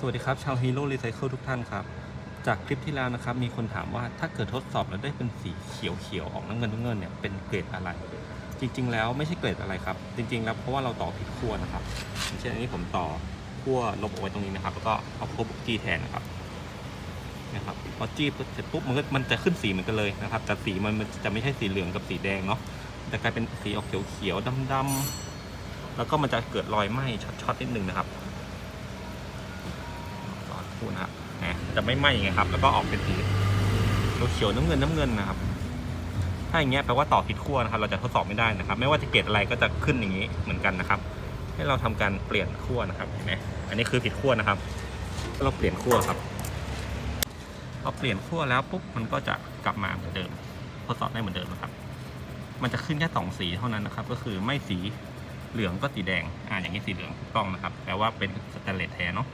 สวัสดีครับ ชาวฮีโร่รีไซเคิลทุกท่านครับ จากคลิปที่แล้วนะครับ มีคนถามว่าถ้าเกิดทดสอบแล้วได้เป็นสีเขียวเขียวๆออกน้ำเงินน้ำเงินเนี่ยเป็นเกรดอะไร จริง ๆ แล้วไม่ใช่เกรดอะไรครับ จริง ๆ แล้วเพราะว่าเราต่อผิดขั้วนะครับเช่นอันนี้ผมต่อขั้วลบเอาไว้ตรงนี้นะครับ แล้วก็เอาขั้วบุกจี้แทนนะครับนะครับพอจี้เสร็จปุ๊บมันก็มันจะขึ้นสีเหมือนกันเลยนะครับ แต่สีมันมันจะไม่ใช่สีเหลืองกับสีแดงเนาะจะกลายเป็นสีออกเขียวเขียวๆดำๆแล้วก็มันจะเกิดรอยไหม้ช็อตๆนิดนึงนะครับ ก่อนพูดนะครับแหมจะไม่ไหม้ไงครับ แล้วก็ออกเป็นสีเขียวน้ำเงินน้ำเงินนะครับ ถ้าอย่างเงี้ยแปลว่าต่อผิดขั้วนะครับ เราจะทดสอบไม่ได้นะครับ ไม่ว่าจะเกรดอะไรก็จะขึ้นอย่างนี้เหมือนกันนะครับ ให้เราทำการเปลี่ยนขั้วนะครับเห็นไหมอันนี้คือผิดขั้วนะครับ เราเปลี่ยนขั้วครับพอเปลี่ยนขั้วแล้วปุ๊บมันก็จะกลับมาเหมือนเดิม ทดสอบได้เหมือนเดิมนะครับ มันจะขึ้นแค่สองสีเท่านั้นนะครับ ก็คือไม่สีเหลืองก็สีแดง อ่าอย่างนี้สีเหลืองถูกต้องนะครับ แปลว่าเป็นสแตนเลสแท้เนาะ